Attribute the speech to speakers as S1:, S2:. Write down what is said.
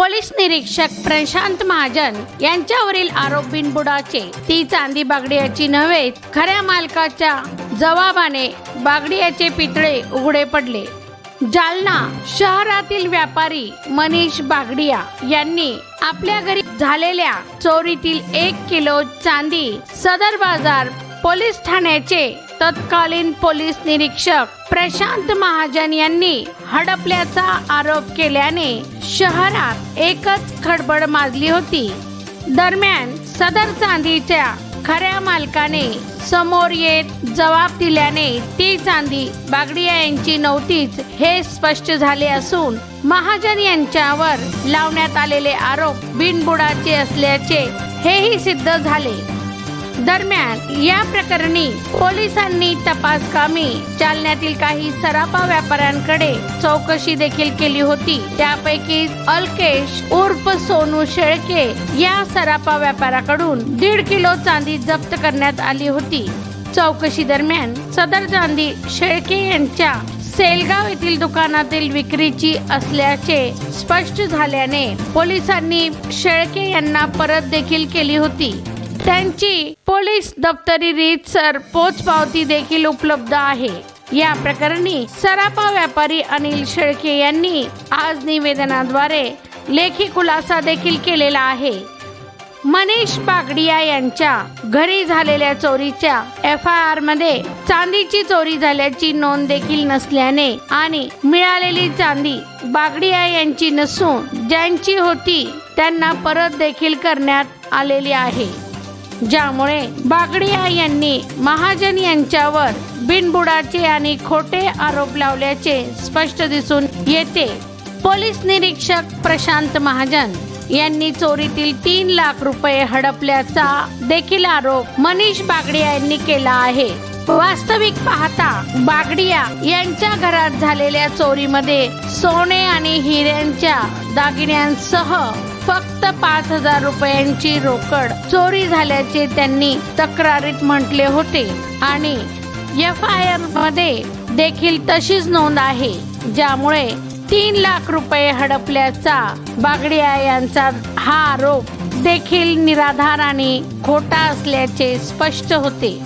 S1: Police निरीक्षक प्रशांत महाजन यांच्यावरील आरोप बिनबुडाचे. ती चांदी बागडियाची नव्हे खऱ्या मालकाच्या जबाबाने बागडियाचे पितळे उघडे पडले. जालना शहरातील व्यापारी मनीष बागडिया यांनी आपल्या घरी झालेल्या चोरीतील एक किलो चांदी सदर बाजार पोलीस ठाण्याचे तत्कालीन पोलीस निरीक्षक प्रशांत महाजन यांनी हडपल्याचा आरोप केल्याने शहरात एकच खडबड माजली होती. दरम्यान सदर चांदीच्या खऱ्या मालकाने समोर येत जबाब दिल्याने ती चांदी बागडिया यांची नव्हतीच हे स्पष्ट झाले असून महाजन यांच्यावर लावण्यात आलेले आरोप बिनबुडाचे असल्याचे हेही सिद्ध झाले. दरम्यान या प्रकरणी पोलिसांनी तपास कामी. जालन्यातील काही सराफा व्यापाऱ्यांकडे चौकशी देखील केली होती. त्यापैकी अल्केश उर्फ सोनू शेळके या सराफा व्यापाऱ्याकडून दीड किलो चांदी जप्त करण्यात आली होती. चौकशी दरम्यान सदर चांदी शेळके यांच्या सेलगाव येथील दुकानातील विक्रीची असल्याचे स्पष्ट झाल्याने पोलिसांनी शेळके यांना परत देखील केली होती. त्यांची पोलीस दप्तरी रीतसर पोचपावती देखील उपलब्ध आहे. या प्रकरणी सराफा व्यापारी अनिल शेळके यांनी आज निवेदनाद्वारे लेखी खुलासा देखील केलेला आहे. मनीष बागडिया यांच्या घरी झालेल्या चोरीच्या एफ आय आरमध्ये चांदीची चोरी झाल्याची नोंद देखील नसल्याने आणि मिळालेली चांदी बागडिया यांची नसून ज्यांची होती त्यांना परत देखील करण्यात आलेली आहे. ज्यामुळे बागडिया यांनी महाजन यांच्यावर बिनबुडाचे आणि खोटे आरोप लावल्याचे स्पष्ट दिसून येते. पोलीस निरीक्षक प्रशांत महाजन यांनी चोरीतील तीन लाख रुपये हडपल्याचा देखील आरोप मनीष बागडिया यांनी केला आहे. वास्तविक पाहता बागडिया यांच्या घरात झालेल्या चोरीमध्ये सोने आणि हिऱ्यांच्या दागिन्यांसह फक्त पाच हजार रुपयांची रोकड चोरी झाल्याचे त्यांनी तक्रारीत म्हटले होते. आणि एफ आय आरमध्ये देखील तशीच नोंद आहे ज्यामुळे तीन लाख रुपये हडपल्याचा बागडिया यांचा हा आरोप देखील निराधार आणि खोटा असल्याचे स्पष्ट होते.